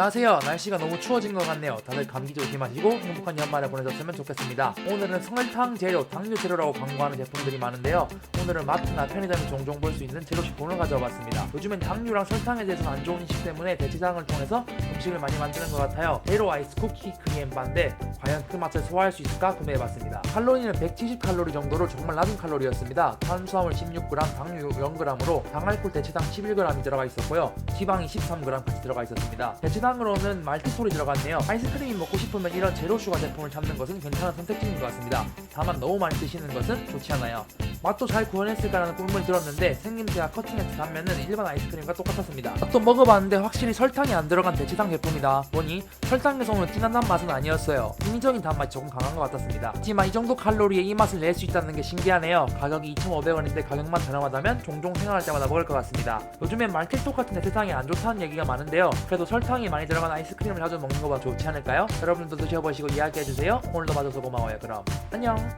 안녕하세요. 날씨가 너무 추워진 것 같네요. 다들 감기 조심하시고 행복한 연말을 보내셨으면 좋겠습니다. 오늘은 설탕 재료, 당류 재료라고 광고하는 제품들이 많은데요. 오늘은 마트나 편의점에 종종 볼 수 있는 재료식품을 가져와 봤습니다. 요즘엔 당류랑 설탕에 대해서는 안 좋은 인식 때문에 대체장을 통해서 음식을 많이 만드는 것 같아요. 제로 아이스 쿠키 크리엠 바인데 과연 그 맛을 소화할 수 있을까 구매해봤습니다. 칼로리는 170칼로리 정도로 정말 낮은 칼로리였습니다. 탄수화물 16g, 당류 0g으로 당알콜 대체당 11g이 들어가 있었고요. 지방이 13g까지 들어가 있었습니다. 대체당으로는 말티솔이 들어갔네요. 아이스크림이 먹고 싶으면 이런 제로슈가 제품을 찾는 것은 괜찮은 선택지인 것 같습니다. 다만 너무 많이 드시는 것은 좋지 않아요. 맛도 잘 구현했을까라는 꿈을 들었는데 생김새와 커팅했을 단면은 일반 아이스크림과 똑같았습니다. 또 먹어봤는데 확실히 설탕이 안 들어간 대체당 제품이다 보니 설탕에서 오는 진한 맛은 아니었어요. 인위적인 단맛이 조금 강한 것 같았습니다. 하지만 이 정도 칼로리에 이 맛을 낼 수 있다는 게 신기하네요. 가격이 2,500원인데 가격만 저렴하다면 종종 생각할 때마다 먹을 것 같습니다. 요즘엔 말티톡 같은 대체당이 안 좋다는 얘기가 많은데요. 그래도 설탕이 많이 들어간 아이스크림을 자주 먹는 것보다 좋지 않을까요? 여러분도 드셔보시고 이야기해주세요. 오늘도 봐줘서 고마워요. 그럼 안녕.